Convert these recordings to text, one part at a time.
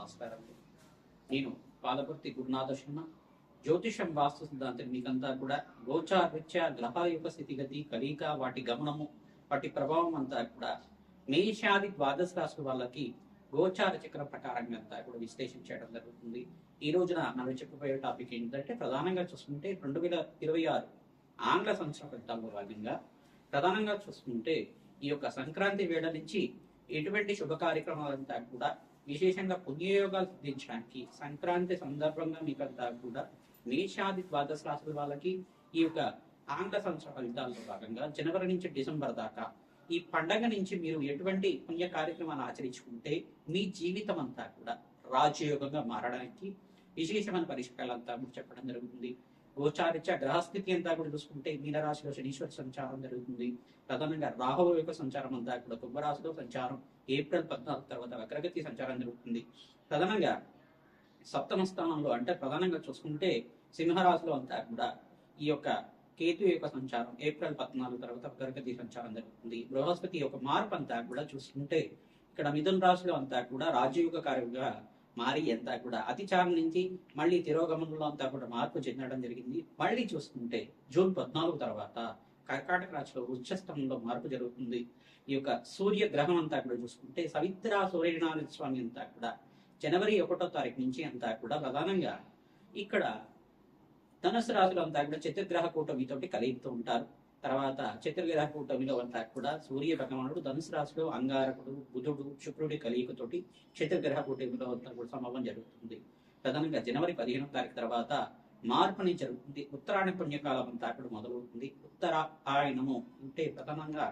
నమస్కారం. నేను పాలపర్తి గురునాథ శర్మ జ్యోతిషం వాస్తు సిద్ధాంతం మీకంతా కూడా గోచారీత్యా గ్రహాల యొక్క స్థితిగతి కలీక వాటి గమనము వాటి ప్రభావం అంతా కూడా మేషాది ద్వాదశ రాశి వాళ్ళకి గోచార చక్ర ప్రకారంగా అంతా కూడా విశ్లేషణ చేయడం జరుగుతుంది. ఈ రోజున మనం చెప్పబోయే టాపిక్ ఏంటంటే ప్రధానంగా చూసుకుంటే రెండు వేల ఇరవై ఆరు ఆంగ్ల సంవత్సర ఫలితాల్లో భాగంగా ప్రధానంగా చూసుకుంటే ఈ యొక్క సంక్రాంతి వేళ నుంచి ఎటువంటి శుభ కార్యక్రమాలంతా కూడా విశేషంగా పుణ్యయోగాలు సిద్ధించడానికి సంక్రాంతి సందర్భంగా మీకంతా కూడా మేషాది ద్వాదశ రాశుల వాళ్ళకి ఈ యొక్క ఆంగ్ల సంవత్సర ఫలితాల్లో భాగంగా జనవరి నుంచి డిసెంబర్ దాకా ఈ పండగ నుంచి మీరు ఎటువంటి పుణ్య కార్యక్రమాలు ఆచరించుకుంటే మీ జీవితం అంతా కూడా రాజయోగంగా మారడానికి విశేషమైన పరిష్కారాలంతా చెప్పడం జరుగుతుంది. గోచారిత్య గ్రహస్థితి అంతా కూడా చూసుకుంటే మీనరాశిలో శనీశ్వర సంచారం జరుగుతుంది. ప్రధానంగా రాహువు యొక్క సంచారం అంతా కూడా కుంభరాశిలో సంచారం. ఏప్రిల్ పద్నాలుగు తర్వాత వక్రగతి సంచారం జరుగుతుంది. ప్రధానంగా సప్తమ స్థానంలో అంటే ప్రధానంగా చూసుకుంటే సింహరాశిలో అంతా కూడా ఈ యొక్క కేతు యొక్క సంచారం ఏప్రిల్ పద్నాలుగు తర్వాత వక్రగతి సంచారం జరుగుతుంది. బృహస్పతి యొక్క మార్పు అంతా కూడా చూసుకుంటే ఇక్కడ మిథున రాశిలో అంతా కూడా రాజయోగ కార్యంగా మారి అంతా కూడా అతిచారం నుంచి మళ్ళీ తిరోగమనంలో అంతా కూడా మార్పు చెందడం జరిగింది. మళ్ళీ చూసుకుంటే జూన్ పద్నాలుగు తర్వాత కర్కాటక రాశిలో ఉచ్చస్థంలో మార్పు జరుగుతుంది. ఈ యొక్క సూర్య గ్రహం అంతా కూడా చూసుకుంటే సవిత్ర సూర్యనారాయణ స్వామి అంతా కూడా జనవరి ఒకటో తారీఖు నుంచి అంతా కూడా ప్రధానంగా ఇక్కడ ధనుసు రాశులు అంతా కూడా చతుర్గ్రహ కూటమితోటి కలిగితూ ఉంటారు. తర్వాత చతుర్గ్రహ కూటమిలో అంతా కూడా సూర్య భగవానుడు ధనుసు రాశిలో అంగారకుడు బుధుడు శుక్రుడి కలియుకతోటి చతుర్గ్రహ కూటమిలో అంతా కూడా సంభవం జరుగుతుంది. ప్రధానంగా జనవరి పదిహేనో తారీఖు తర్వాత మార్పు జరుగుతుంది. ఉత్తరాయణ పుణ్యకాలం అంతా కూడా మొదలవుతుంది. ఉత్తర ఆయనము అంటే ప్రధానంగా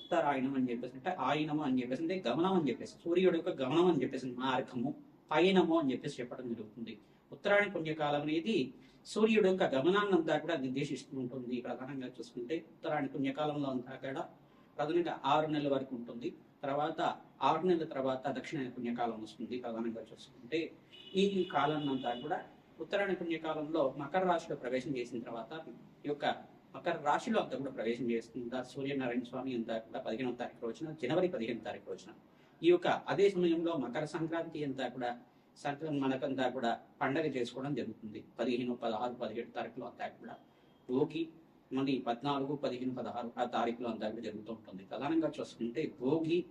ఉత్తరాయణం అని చెప్పేసి అంటే ఆయనము అని చెప్పేసి అంటే గమనం అని చెప్పేసి సూర్యుడు యొక్క గమనం అని చెప్పేసి మార్గము పయనము అని చెప్పేసి చెప్పడం జరుగుతుంది. ఉత్తరాయణ పుణ్యకాలం అనేది సూర్యుడు యొక్క గమనాన్ని అంతా కూడా నిర్దేశిస్తూ ఉంటుంది. ప్రధానంగా చూసుకుంటే ఉత్తరాయణ పుణ్యకాలంలో అంతా కూడా ప్రధానంగా ఆరు నెలల వరకు ఉంటుంది. తర్వాత ఆరు నెలల తర్వాత దక్షిణ పుణ్యకాలం వస్తుంది ప్రధానంగా చూసుకుంటే. ఈ కాలం అంతా కూడా ఉత్తరాయణ పుణ్యకాలంలో మకర రాశిలో ప్రవేశం చేసిన తర్వాత ఈ యొక్క మకర రాశిలో అంతా కూడా ప్రవేశం చేస్తుంది? సూర్యనారాయణ స్వామి అంతా కూడా పదిహేనవ తారీఖు రోజున జనవరి పదిహేను తారీఖు రోజున. ఈ యొక్క అదే సమయంలో మకర సంక్రాంతి అంతా కూడా సంక్రాంతి మనకంతా కూడా పండగ చేసుకోవడం జరుగుతుంది. పదిహేను పదహారు పదిహేడు తారీఖులో అంతా కూడా. భోగి మళ్ళీ పద్నాలుగు పదిహేను పదహారు ఆ తారీఖులో అంతా కూడా జరుగుతూ ఉంటుంది. ప్రధానంగా చూసుకుంటే భోగి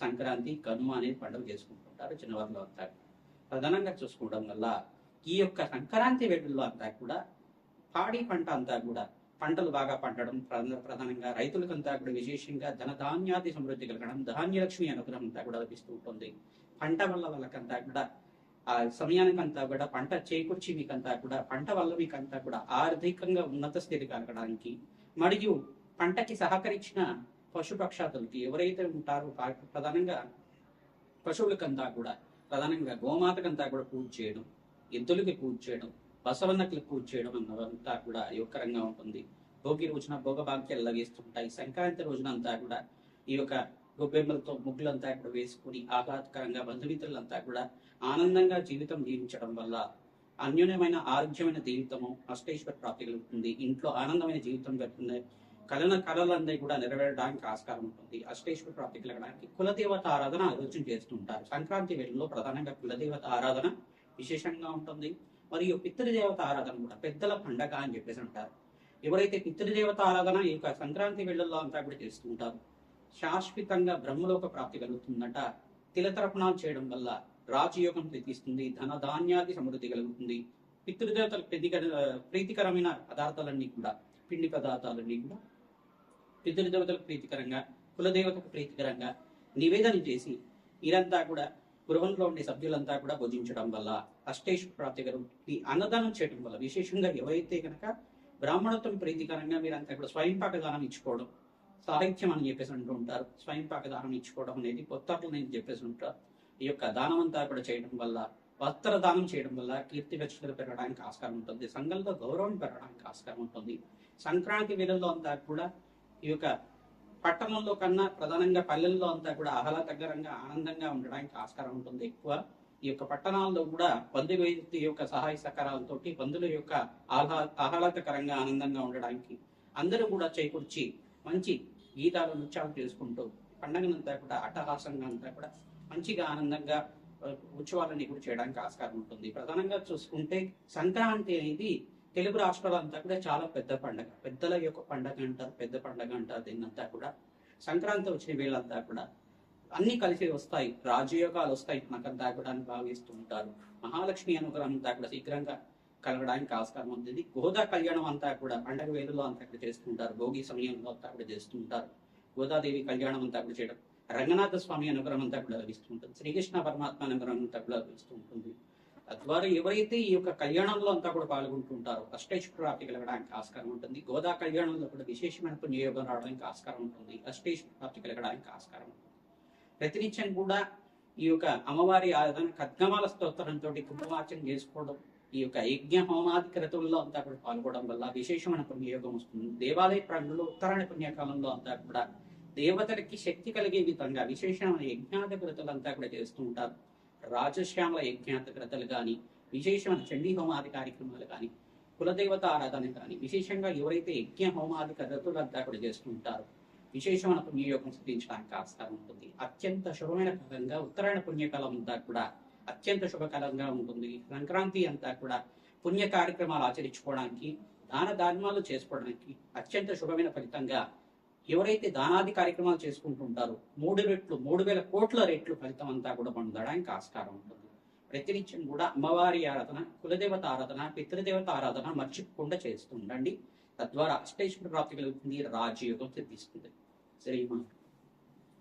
సంక్రాంతి కనుమ అనేది పండుగ చేసుకుంటుంటారు చిన్నవారిలో అంతా ప్రధానంగా చూసుకోవడం వల్ల ఈ యొక్క సంక్రాంతి వేడుల్లో అంతా కూడా పాడి పంట అంతా కూడా పంటలు బాగా పండడం ప్రధా- ప్రధానంగా రైతులకంతా కూడా విశేషంగా ధనధాన్యాది సమృద్ధి కలగడం ధాన్యలక్ష్మి అనుగ్రహం అంతా కూడా లభిస్తూ ఉంటుంది. పంట వల్ల వాళ్ళకంతా కూడా ఆ సమయానికంతా కూడా పంట చేకూర్చి మీకంతా కూడా పంట వల్ల మీకంతా కూడా ఆర్థికంగా ఉన్నత స్థితి కలగడానికి మరియు పంటకి సహకరించిన పశుపక్షాదులకి ఎవరైతే ఉంటారో ప్రధానంగా పశువులకంతా కూడా ప్రధానంగా గోమాతకంతా కూడా పూజ చేయడం ఎద్దులకి పూజ చేయడం బసవన్నకి పూజ చేయడం అన్నదంతా కూడా యువకరంగా ఉంటుంది. భోగి రోజున భోగభాగ్యాలు లభిస్తుంటాయి. సంక్రాంతి రోజున అంతా కూడా ఈ యొక్క గొబ్బెమ్మలతో ముగ్గులంతా కూడా వేసుకుని ఆహ్లాదకరంగా బంధుమిత్రులంతా కూడా ఆనందంగా జీవితం జీవించడం వల్ల అన్యోన్యమైన ఆరోగ్యమైన జీవితము అష్టేశ్వర ప్రాప్తి కలుగుతుంది. ఇంట్లో ఆనందమైన జీవితం జరుగుతుంది కలన కళలన్నీ కూడా నెరవేరడానికి ఆస్కారం ఉంటుంది. అష్టేశ్వర ప్రాప్తి కలగడానికి కులదేవత ఆరాధన ఆలోచన చేస్తుంటారు సంక్రాంతి వేళల్లో ప్రధానంగా కులదేవత ఆరాధన విశేషంగా ఉంటుంది. మరియు పితృదేవత ఆరాధన కూడా పెద్దల పండగ అని చెప్పేసి అంటారు. ఎవరైతే పితృదేవత ఆరాధన ఈ యొక్క సంక్రాంతి వేళల్లో అంతా కూడా చేస్తూ ఉంటారు. శాశ్వతంగా బ్రహ్మలోక ప్రాప్తి కలుగుతుందట. తిలతర్పణాలు చేయడం వల్ల రాజయోగం ప్రీతిస్తుంది ధన ధాన్యాది సమృద్ధి కలుగుతుంది. పితృదేవతలకు ప్రీతికర ప్రీతికరమైన పదార్థాలన్నీ కూడా పిండి పదార్థాలన్నీ కూడా పితృదేవతలకు ప్రీతికరంగా కులదేవతకు ప్రీతికరంగా నివేదన చేసి వీరంతా కూడా గృహంలో ఉండే సభ్యులంతా కూడా భుజించడం వల్ల అష్టేశ్వర ప్రాప్తి కలుగుతుంది అన్నదానం చేయడం వల్ల విశేషంగా ఎవరైతే కనుక బ్రాహ్మణత్వం ప్రీతికరంగా మీరంతా కూడా స్వయంపాక దానం ఇచ్చుకోవడం సాహిత్యం అని చెప్పేసి అంటూ ఉంటారు. స్వయంపాక దానం ఇచ్చుకోవడం అనేది కొత్తట్లు నేను చెప్పేసి ఉంటారు. ఈ యొక్క దానం అంతా కూడా చేయడం వల్ల వస్త్ర దానం చేయడం వల్ల కీర్తి ప్రతిష్టలు పెరగడానికి ఆస్కారం ఉంటుంది. సంఘంలో గౌరవం పెరగడానికి ఆస్కారం ఉంటుంది. సంక్రాంతి వేళల్లో అంతా కూడా ఈ యొక్క పట్టణంలో కన్నా ప్రధానంగా పల్లెల్లో అంతా కూడా ఆహ్లాదకరంగా ఆనందంగా ఉండడానికి ఆస్కారం ఉంటుంది. ఎక్కువ ఈ యొక్క పట్టణాల్లో కూడా బంధువేది యొక్క సహాయ సహకారాలతోటి బంధువుల యొక్క ఆహ్లా ఆహ్లాదకరంగా ఆనందంగా ఉండడానికి అందరూ కూడా చేకూర్చి మంచి గీతాలు నృత్యాలు చేసుకుంటూ పండగనంతా కూడా అట్టహాసంగా అంతా కూడా మంచిగా ఆనందంగా ఉత్సవాలన్నీ కూడా చేయడానికి ఆస్కారం ఉంటుంది. ప్రధానంగా చూసుకుంటే సంక్రాంతి అనేది తెలుగు రాష్ట్రాలంతా కూడా చాలా పెద్ద పండగ. పెద్దల యొక్క పండగ అంటారు పెద్ద పండగ అంటారు దీన్నంతా కూడా. సంక్రాంతి వచ్చిన వీళ్ళంతా కూడా అన్ని కలిసి వస్తాయి. రాజయోగాలు వస్తాయి. మనకంతా కూడా అని భావిస్తూ ఉంటారు మహాలక్ష్మి అనుగ్రహం అంతా కూడా శీఘ్రంగా కలగడానికి ఆస్కారం ఉంటుంది గోదా కళ్యాణం అంతా కూడా పండగ వేలులో అంతా కూడా చేస్తుంటారు. భోగి సమయంలో అంతా కూడా చేస్తుంటారు. గోదాదేవి కళ్యాణం అంతా కూడా చేయడం రంగనాథ స్వామి అనుగ్రహం అంతా కూడా లభిస్తుంటుంది శ్రీకృష్ణ పరమాత్మ అనుగ్రహం అంతా కూడా లభిస్తూ ఉంటుంది. తద్వారా ఎవరైతే ఈ యొక్క కళ్యాణంలో అంతా కూడా పాల్గొంటుంటారో అష్టేశ్వర రాత్రి కలగడానికి ఆస్కారం ఉంటుంది. గోదా కళ్యాణంలో కూడా విశేషమైన పుణ్యయోగం రావడానికి ఆస్కారం ఉంటుంది. అష్టేశ్వర రాత్రి కలగడానికి ఆస్కారం ఉంటుంది. ప్రతినిత్యం కూడా ఈ యొక్క అమ్మవారి ఆరాధన కద్గమాల స్తోత్రంతో కుంకుమార్చన చేసుకోవడం ఈ యొక్క యజ్ఞ హోమాది క్రతువుల్లో అంతా కూడా పాల్గొనడం వల్ల విశేషమైన పుణ్యయోగం వస్తుంది. దేవాలయ ప్రాంగంలో ఉత్తరాయణ పుణ్యకాలంలో అంతా కూడా దేవతలకి శక్తి కలిగే విధంగా విశేషమైన యజ్ఞాత క్రతులు అంతా కూడా చేస్తూ ఉంటారు. రాజశ్యామల యజ్ఞాత క్రతులు కానీ విశేషమైన చండీ హోమాది కార్యక్రమాలు కానీ కులదేవత ఆరాధన కానీ విశేషంగా ఎవరైతే యజ్ఞ హోమాది క్రతులు అంతా కూడా చేస్తూ ఉంటారో విశేషమైన పుణ్యయోగం సిద్ధించడానికి ఆస్కారం ఉంటుంది. అత్యంత శుభమైన కాలంగా ఉత్తరాయణ పుణ్యకాలం అంతా కూడా అత్యంత శుభకరంగా ఉంటుంది. సంక్రాంతి అంతా కూడా పుణ్య కార్యక్రమాలు ఆచరించుకోవడానికి దాన ధర్మాలు చేసుకోవడానికి అత్యంత శుభమైన ఫలితంగా ఎవరైతే దానాది కార్యక్రమాలు చేసుకుంటుంటారో మూడు రెట్లు మూడు వేల కోట్ల రెట్లు ఫలితం అంతా కూడా పొందడానికి ఆస్కారం ఉంటుంది. ప్రతినిత్యం కూడా అమ్మవారి ఆరాధన కులదేవత ఆరాధన పితృదేవత ఆరాధన మర్చిపోకుండా చేస్తుండండి తద్వారా అష్టేశ్వర ప్రాప్తి కలుగుతుంది రాజయోగం సిద్ధిస్తుంది. శ్రీమాన్.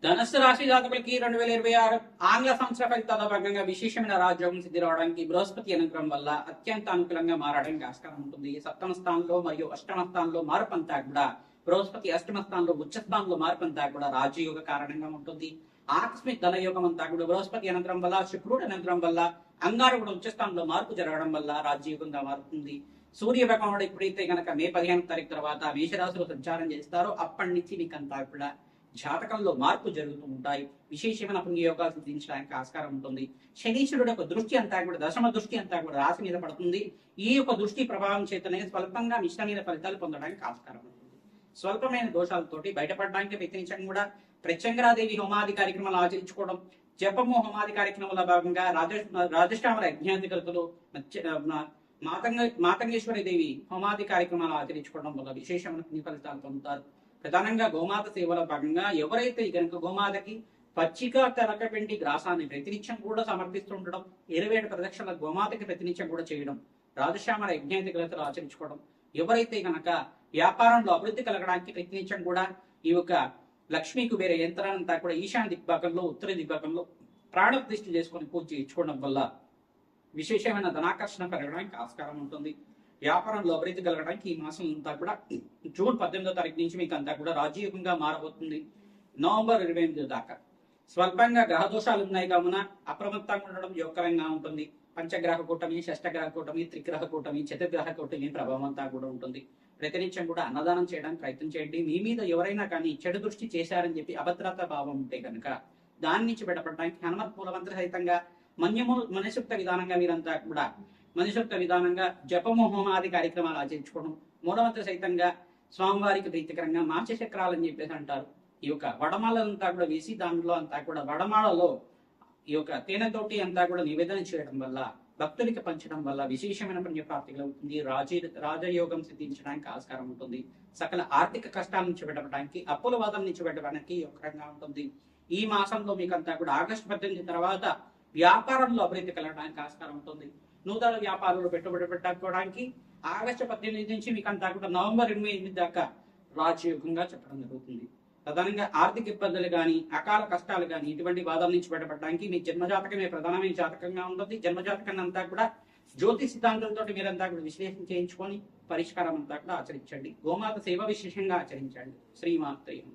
ధనస్సు రాశి జాతకులకి రెండు వేల ఇరవై ఆరు ఆంగ్ల సంవత్సర ఫలితాల భాగంగా విశేషమైన రాజ్యోగం సిద్ధి రావడానికి బృహస్పతి అనుగ్రహం వల్ల అత్యంత అనుకూలంగా మారడానికి ఆస్కారం ఉంటుంది. సప్తమ స్థానంలో మరియు అష్టమ స్థానంలో మార్పు అంతా కూడా బృహస్పతి అష్టమ స్థానంలో ఉచ్చ స్థానంలో మార్పు అంతా కూడా రాజయోగ కారణంగా ఉంటుంది. ఆకస్మిక ధనయోగం అంతా కూడా బృహస్పతి అనంతరం వల్ల శుక్రుడు అనంతరం వల్ల అంగారకుడు ఉచ్చ స్థానంలో మార్పు జరగడం వల్ల రాజయోగంగా మారుతుంది. సూర్య భగవానుడు ఎప్పుడైతే గనక మే పదిహేను తారీఖు తర్వాత మేషరాశిలో సంచారం చేస్తారో అప్పటి నుంచి మీకు అంతా కూడా జాతకంలో మార్పు జరుగుతూ ఉంటాయి. విశేషమైన పుణ్యయోగాలు సిద్ధించడానికి ఆస్కారం ఉంటుంది. శనీశ్వరుడు యొక్క దృష్టి అంతా కూడా దశమ దృష్టి అంతా కూడా రాశి మీద పడుతుంది. ఈ యొక్క దృష్టి ప్రభావం చేతనే స్వల్పంగా మిశ్రమైన ఫలితాలు పొందడానికి ఆస్కారం ఉంటుంది. స్వల్పమైన దోషాలతోటి బయటపడడానికి ప్రయత్నించడం కూడా ప్రత్యంగరాదేవి హోమాది కార్యక్రమాలు ఆచరించుకోవడం జపము హోమాది కార్యక్రమంలో భాగంగా రాజ రాజశ్యామల యజ్ఞాధికృతులు మాతంగ మాతంగేశ్వరి దేవి హోమాది కార్యక్రమాలు ఆచరించుకోవడం వల్ల విశేషమైన ఫలితాలు పొందుతారు. ప్రధానంగా గోమాత సేవల భాగంగా ఎవరైతే కనుక గోమాతకి పచ్చిక తెరకపెండి గ్రాసాన్ని ప్రతినిత్యం కూడా సమర్పిస్తుండడం ఇరవై ఏడు ప్రదక్షిణల గోమాతకి ప్రతినిత్యం కూడా చేయడం రాజశ్యామల యజ్ఞాతి గ్రతలు ఆచరించుకోవడం ఎవరైతే కనుక వ్యాపారంలో అభివృద్ధి కలగడానికి ప్రయత్నించడం కూడా ఈ యొక్క లక్ష్మీ కుబేర యంత్రాన్నంతా కూడా ఈశాన్య దిగ్భాగంలో ఉత్తర దిగ్భాగంలో ప్రాణప్రతిష్ఠ చేసుకొని పూజ చేయించుకోవడం వల్ల విశేషమైన ధనాకర్షణ పెరగడానికి ఆస్కారం ఉంటుంది. వ్యాపారంలో అభివృద్ధి కలగడానికి ఈ మాసం అంతా కూడా జూన్ పద్దెనిమిదో తారీఖు నుంచి మీకు అంతా కూడా రాజయోగంగా మారబోతుంది. నవంబర్ ఇరవై ఎనిమిది దాకా. స్వల్పంగా గ్రహ దోషాలు ఉన్నాయి కావున అప్రమత్తంగా ఉండడం యోగకరంగా ఉంటుంది. పంచగ్రహ కూటమి షష్టగ్రహ కూటమి త్రిగ్రహ కూటమి చతుర్గ్రహ కూటమి ప్రభావం అంతా కూడా ఉంటుంది. ప్రతినిత్యం కూడా అన్నదానం చేయడానికి ప్రయత్నం చేయండి. మీ మీద ఎవరైనా కానీ చెడు దృష్టి చేశారని చెప్పి అభద్రతా భావం ఉంటే కనుక దాని నుంచి బయటపడడానికి హనుమత్ మూలమంత్ర సహితంగా మన్యము మనసుక్త విధానంగా మీరంతా కూడా మనసుక్త విధానంగా జపము హోమాది కార్యక్రమాలు ఆచరించుకోవడం మూడవంత సైతంగా స్వామివారికి ప్రీతికరంగా మార్చ చక్రాలని చెప్పేసి అంటారు. ఈ యొక్క వడమాలంతా కూడా వేసి దాంట్లో అంతా కూడా వడమాలలో ఈ యొక్క తేనెతోటి అంతా కూడా నివేదన చేయడం వల్ల భక్తులకి పంచడం వల్ల విశేషమైన పుణ్యప్రాప్తి కలుగుతుంది రాజ రాజయోగం సిద్ధించడానికి ఆస్కారం ఉంటుంది. సకల ఆర్థిక కష్టాల నుంచి పెట్టడానికి అప్పుల వాదం నుంచి పెట్టడానికి యోగకరంగా ఉంటుంది. ఈ మాసంలో మీకు అంతా కూడా ఆగస్టు పద్దెనిమిది తర్వాత వ్యాపారంలో అభివృద్ధి కలగడానికి ఆస్కారం ఉంటుంది. నూతన వ్యాపారులు పెట్టుబడి పెట్టుకోవడానికి ఆగస్టు పద్దెనిమిది నుంచి మీకు అంతా కూడా నవంబర్ ఇరవై ఎనిమిది దాకా రాజయోగంగా చెప్పడం జరుగుతుంది. ప్రధానంగా ఆర్థిక ఇబ్బందులు కానీ అకాల కష్టాలు కానీ ఇటువంటి బాధల నుంచి బయటపడడానికి మీ జన్మజాతకమే ప్రధానమైన జాతకంగా ఉంటుంది జన్మజాతకాన్ని అంతా కూడా జ్యోతి సిద్ధాంతంతో మీరంతా కూడా విశ్లేషణ చేయించుకొని పరిష్కారం అంతా కూడా ఆచరించండి. గోమాత సేవ విశేషంగా ఆచరించండి. శ్రీమాత్రయం.